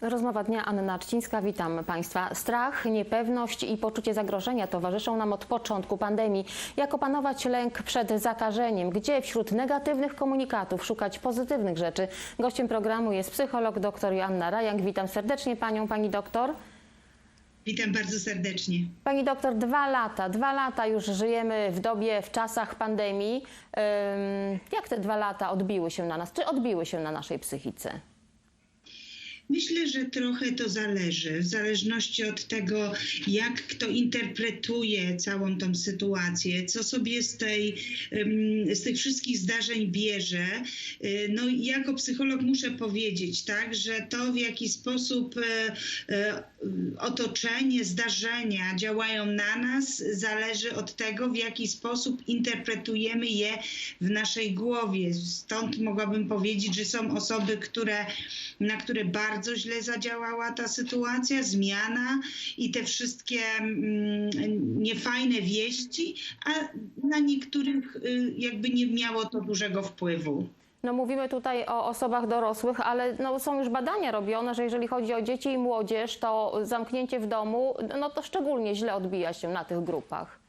Rozmowa dnia Anna Czcińska, witam Państwa. Strach, niepewność i poczucie zagrożenia towarzyszą nam od początku pandemii. Jak opanować lęk przed zakażeniem? Gdzie wśród negatywnych komunikatów szukać pozytywnych rzeczy? Gościem programu jest psycholog dr Joanna Rajang. Witam serdecznie Panią, Pani doktor. Witam bardzo serdecznie. Pani doktor, dwa lata, dwa lata już żyjemy w dobie, w czasach pandemii. Jak te dwa lata odbiły się na nas? Czy odbiły się na naszej psychice? Myślę, że trochę to zależy, w zależności od tego, jak kto interpretuje całą tą sytuację, co sobie z, tej, z tych wszystkich zdarzeń bierze. Y, No jako psycholog muszę powiedzieć, tak, że to w jaki sposób e, e, otoczenie, zdarzenia działają na nas, zależy od tego, w jaki sposób interpretujemy je w naszej głowie. Stąd mogłabym powiedzieć, że są osoby, które, na które bardzo źle zadziałała ta sytuacja, zmiana i te wszystkie mm, niefajne wieści, a na niektórych y, jakby nie miało to dużego wpływu. No mówimy tutaj o osobach dorosłych, ale no są już badania robione, że jeżeli chodzi o dzieci i młodzież, to zamknięcie w domu, no to szczególnie źle odbija się na tych grupach.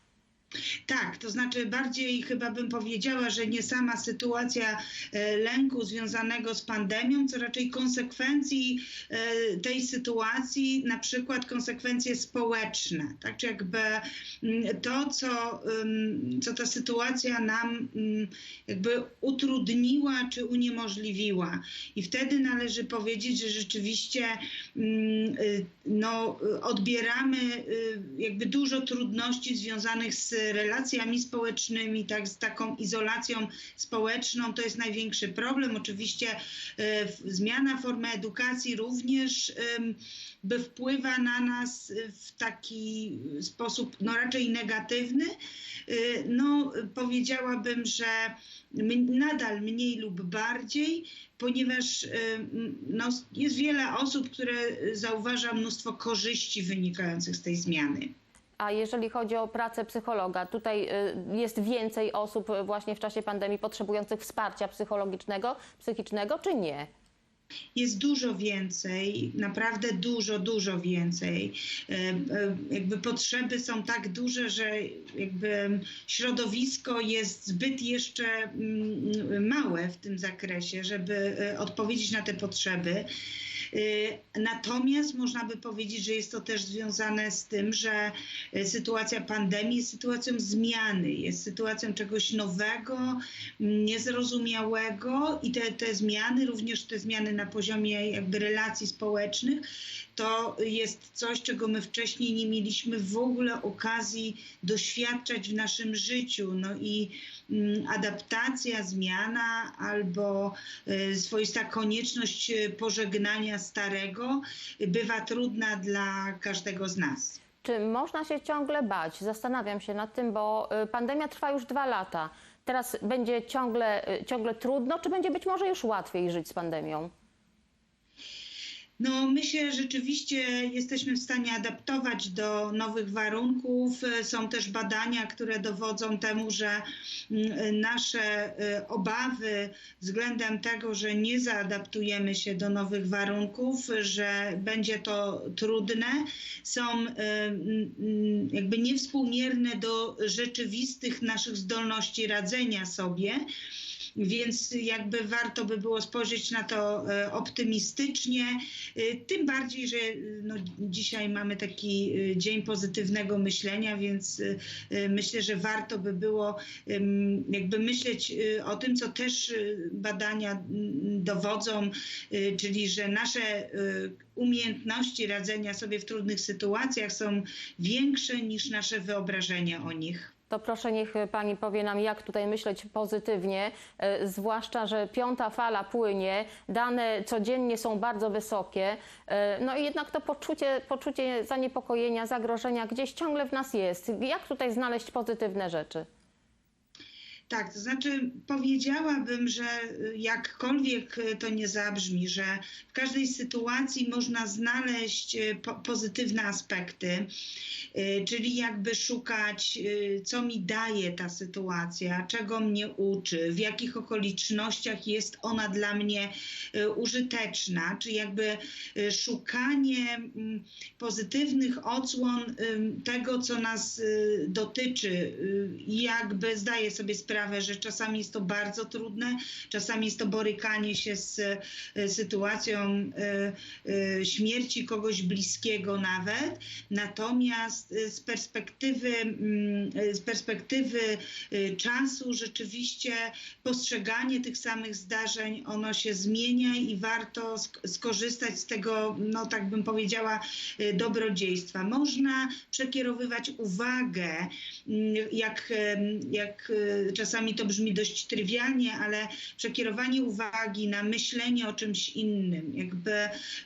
Tak, to znaczy bardziej chyba bym powiedziała, że nie sama sytuacja e, lęku związanego z pandemią, co raczej konsekwencji e, tej sytuacji, na przykład konsekwencje społeczne. Tak, czy jakby mm, to, co, co ta sytuacja nam ym, jakby utrudniła czy uniemożliwiła. I wtedy należy powiedzieć, że rzeczywiście ym, y, no, odbieramy y, jakby dużo trudności związanych z relacjami społecznymi, tak, z taką izolacją społeczną. To jest największy problem. Oczywiście e, zmiana formy edukacji również by wpływa na nas w taki sposób no, raczej negatywny. E, No, powiedziałabym, że nadal mniej lub bardziej, ponieważ em, no, jest wiele osób, które zauważa mnóstwo korzyści wynikających z tej zmiany. A jeżeli chodzi o pracę psychologa, tutaj y, jest więcej osób y, właśnie w czasie pandemii potrzebujących wsparcia psychologicznego, psychicznego, czy nie? Jest dużo więcej, naprawdę dużo, dużo więcej. E, Jakby potrzeby są tak duże, że jakby środowisko jest zbyt jeszcze mm, małe w tym zakresie, żeby odpowiedzieć na te potrzeby. E, Natomiast można by powiedzieć, że jest to też związane z tym, że e, sytuacja pandemii jest sytuacją zmiany, jest sytuacją czegoś nowego, m, niezrozumiałego i te, te zmiany, również te zmiany na poziomie jakby relacji społecznych, to jest coś, czego my wcześniej nie mieliśmy w ogóle okazji doświadczać w naszym życiu. No i mm, adaptacja, zmiana albo e, swoista konieczność e, pożegnania starego bywa trudna dla każdego z nas. Czy można się ciągle bać? Zastanawiam się nad tym, bo y, pandemia trwa już dwa lata. Teraz będzie ciągle, y, ciągle trudno, czy będzie być może już łatwiej żyć z pandemią? No, my się rzeczywiście jesteśmy w stanie adaptować do nowych warunków. Są też badania, które dowodzą temu, że mm, nasze e, obawy względem tego, że nie zaadaptujemy się do nowych warunków, że będzie to trudne, są mm, mm, jakby niewspółmierne do rzeczywistych naszych zdolności radzenia sobie. Więc jakby warto by było spojrzeć na to e, optymistycznie, e, tym bardziej, że e, no, dzisiaj mamy taki dzień pozytywnego myślenia, więc myślę, że warto by było jakby myśleć o tym, co też badania dowodzą, czyli że nasze umiejętności radzenia sobie w trudnych sytuacjach są większe niż nasze wyobrażenia o nich. To proszę niech Pani powie nam, jak tutaj myśleć pozytywnie, y, zwłaszcza, że piąta fala płynie, dane codziennie są bardzo wysokie, y, no i jednak to poczucie, poczucie zaniepokojenia, zagrożenia gdzieś ciągle w nas jest. Jak tutaj znaleźć pozytywne rzeczy? Tak, to znaczy powiedziałabym, że jakkolwiek to nie zabrzmi, że w każdej sytuacji można znaleźć e, po, pozytywne aspekty, czyli jakby szukać, co mi daje ta sytuacja, czego mnie uczy, w jakich okolicznościach jest ona dla mnie użyteczna, czy jakby szukanie mm, pozytywnych odsłon tego, co nas y, dotyczy. Y, jakby zdaję sobie sprawę, że czasami jest to bardzo trudne, czasami jest to borykanie się z y, sytuacją y, y, śmierci kogoś bliskiego nawet. Natomiast z perspektywy, mm, z perspektywy czasu rzeczywiście postrzeganie tych samych zdarzeń, ono się zmienia i warto sk- skorzystać z tego, no tak bym powiedziała, dobrodziejstwa. Można przekierowywać uwagę, mm, jak, jak y, czasami to brzmi dość trywialnie, ale przekierowanie uwagi na myślenie o czymś innym, jakby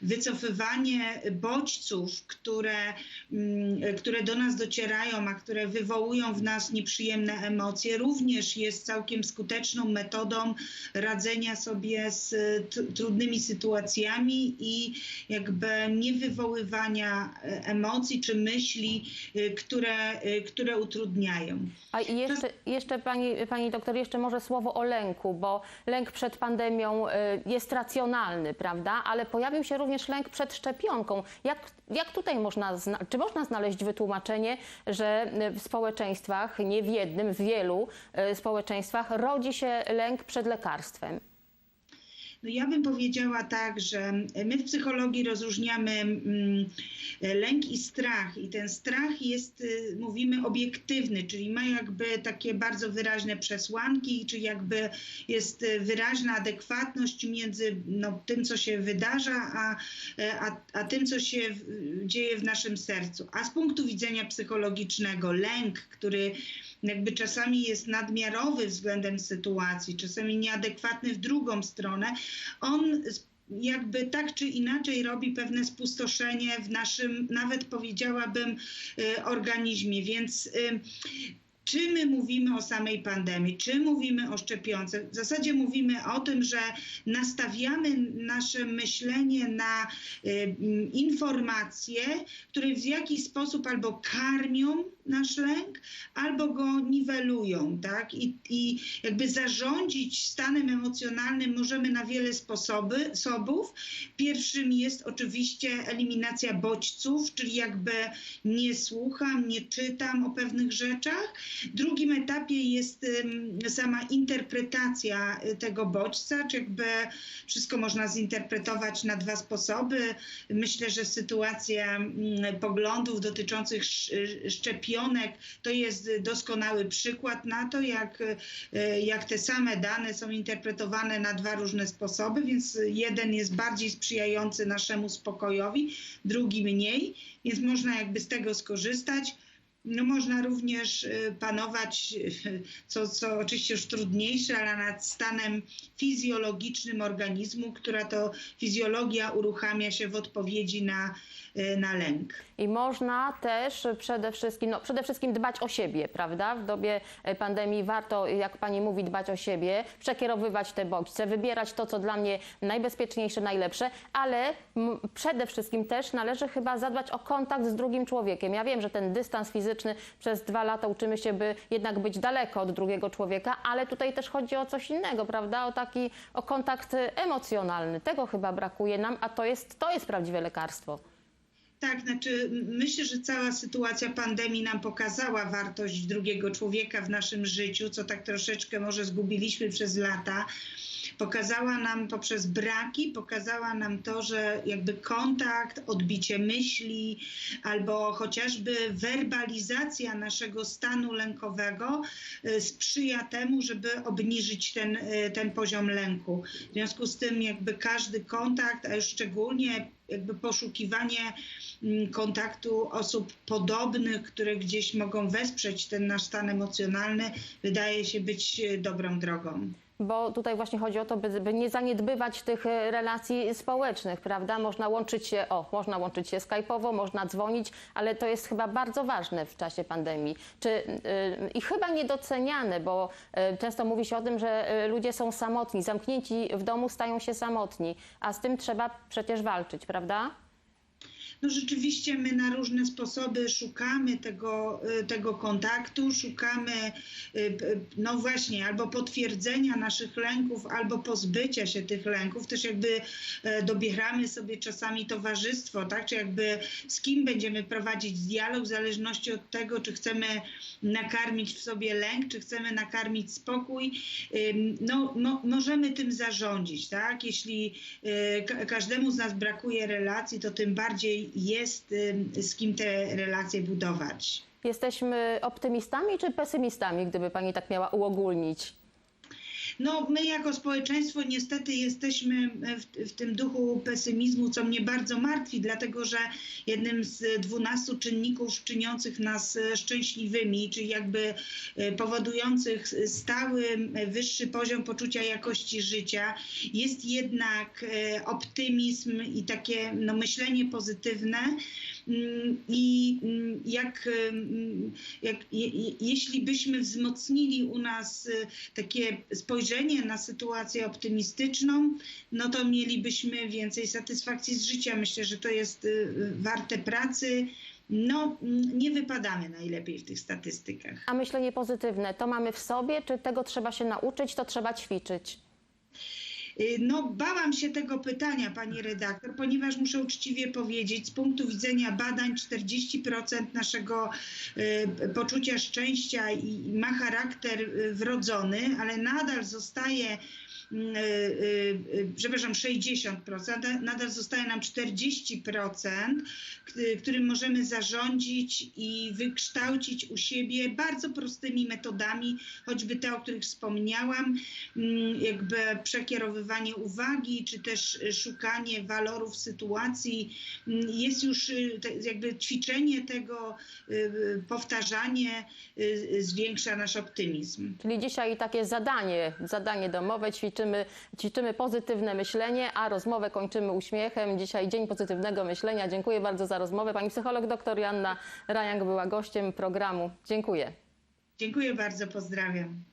wycofywanie bodźców, które, mm, które do nas docierają, a które wywołują w nas nieprzyjemne emocje, również jest całkiem skuteczną metodą radzenia sobie z trudnymi sytuacjami i jakby nie wywoływania e, emocji czy myśli, e, które, e, które utrudniają. A jeszcze, jeszcze pani, pani doktor, jeszcze może słowo o lęku, bo lęk przed pandemią y, jest racjonalny, prawda? Ale pojawił się również lęk przed szczepionką. Jak, jak tutaj można, czy można znaleźć wytłumaczenie, że y, w społeczeństwach, nie w jednym, w wielu y, społeczeństwach rodzi się lęk przed lekarstwem? No ja bym powiedziała tak, że my w psychologii rozróżniamy mm, lęk i strach. I ten strach jest, y, mówimy, obiektywny, czyli ma jakby takie bardzo wyraźne przesłanki, czy jakby jest y, wyraźna adekwatność między no, tym, co się wydarza, a, a, a tym, co się dzieje w naszym sercu. A z punktu widzenia psychologicznego, lęk, który jakby czasami jest nadmiarowy względem sytuacji, czasami nieadekwatny w drugą stronę, on jakby tak czy inaczej robi pewne spustoszenie w naszym, nawet powiedziałabym, y, organizmie. Więc y, czy my mówimy o samej pandemii, czy mówimy o szczepionce? W zasadzie mówimy o tym, że nastawiamy nasze myślenie na y, informacje, które w jakiś sposób albo karmią nasz lęk, albo go niwelują, tak? I, i jakby zarządzić stanem emocjonalnym możemy na wiele sposoby, sposobów. Pierwszym jest oczywiście eliminacja bodźców, czyli jakby nie słucham, nie czytam o pewnych rzeczach. Drugim etapie jest ym, sama interpretacja y, tego bodźca, czy jakby wszystko można zinterpretować na dwa sposoby. Myślę, że sytuacja mm, poglądów dotyczących sz- szczepionek to jest doskonały przykład na to, jak, y, jak te same dane są interpretowane na dwa różne sposoby, więc jeden jest bardziej sprzyjający naszemu spokojowi, drugi mniej, więc można jakby z tego skorzystać. No można również y, panować, y, co, co oczywiście już trudniejsze, ale nad stanem fizjologicznym organizmu, która to fizjologia uruchamia się w odpowiedzi na, y, na lęk. I można też przede wszystkim, no przede wszystkim dbać o siebie, prawda? W dobie pandemii warto, jak pani mówi, dbać o siebie, przekierowywać te bodźce, wybierać to, co dla mnie najbezpieczniejsze, najlepsze, ale przede wszystkim też należy chyba zadbać o kontakt z drugim człowiekiem. Ja wiem, że ten dystans fizyczny przez dwa lata uczymy się, by jednak być daleko od drugiego człowieka, ale tutaj też chodzi o coś innego, prawda? O taki, o kontakt emocjonalny. Tego chyba brakuje nam, a to jest, to jest prawdziwe lekarstwo. Tak, znaczy myślę, że cała sytuacja pandemii nam pokazała wartość drugiego człowieka w naszym życiu, co tak troszeczkę może zgubiliśmy przez lata. Pokazała nam poprzez braki, pokazała nam to, że jakby kontakt, odbicie myśli albo chociażby werbalizacja naszego stanu lękowego y, sprzyja temu, żeby obniżyć ten, y, ten poziom lęku. W związku z tym jakby każdy kontakt, a już szczególnie jakby poszukiwanie mm, kontaktu osób podobnych, które gdzieś mogą wesprzeć ten nasz stan emocjonalny, wydaje się być e, dobrą drogą. Bo tutaj właśnie chodzi o to, by, by nie zaniedbywać tych e, relacji społecznych, prawda? Można łączyć się, o, można łączyć się skype'owo, można dzwonić, ale to jest chyba bardzo ważne w czasie pandemii. Czy, y, I chyba niedoceniane, bo y, często mówi się o tym, że ludzie są samotni, zamknięci w domu stają się samotni, a z tym trzeba przecież walczyć, prawda? No rzeczywiście my na różne sposoby szukamy tego, y, tego kontaktu, szukamy y, p- no właśnie albo potwierdzenia naszych lęków, albo pozbycia się tych lęków. Też jakby e, dobieramy sobie czasami towarzystwo, tak? Czy jakby z kim będziemy prowadzić dialog w zależności od tego, czy chcemy nakarmić w sobie lęk, czy chcemy nakarmić spokój. No, mo, możemy tym zarządzić, tak? Jeśli y, ka- każdemu z nas brakuje relacji, to tym bardziej jest z kim te relacje budować. Jesteśmy optymistami czy pesymistami, gdyby pani tak miała uogólnić? No, my jako społeczeństwo niestety jesteśmy w, w tym duchu pesymizmu, co mnie bardzo martwi, dlatego że jednym z 12 czynników czyniących nas e, szczęśliwymi, czyli jakby e, powodujących stały e, wyższy poziom poczucia jakości życia, jest jednak e, optymizm i takie no, myślenie pozytywne. Mm, I mm, jak, mm, jak, je, je- jeśli byśmy wzmocnili u nas y, takie spojrzenie na sytuację optymistyczną, no to mielibyśmy więcej satysfakcji z życia. Myślę, że to jest y, warte pracy. No, nie wypadamy najlepiej w tych statystykach. A myślenie pozytywne to mamy w sobie, czy tego trzeba się nauczyć, to trzeba ćwiczyć? Y, No, bałam się tego pytania, pani redaktor, ponieważ muszę uczciwie powiedzieć, z punktu widzenia badań 40% naszego y, poczucia szczęścia i, ma charakter y, wrodzony, ale nadal zostaje. Y, y, y, Przepraszam, 60%, a nadal zostaje nam 40%, k- którym możemy zarządzić i wykształcić u siebie bardzo prostymi metodami, choćby te, o których wspomniałam, mm, jakby przekierowywanie uwagi, czy też szukanie walorów sytuacji. Mm, Jest już jakby ćwiczenie tego, powtarzanie zwiększa nasz optymizm. Czyli dzisiaj takie zadanie, zadanie domowe, ćwiczymy, ćwiczymy pozytywne myślenie, a rozmowę kończymy uśmiechem. Dzisiaj Dzień Pozytywnego Myślenia. Dziękuję bardzo za rozmowę. Pani psycholog dr Joanna Rajang była gościem programu. Dziękuję. Dziękuję bardzo, pozdrawiam.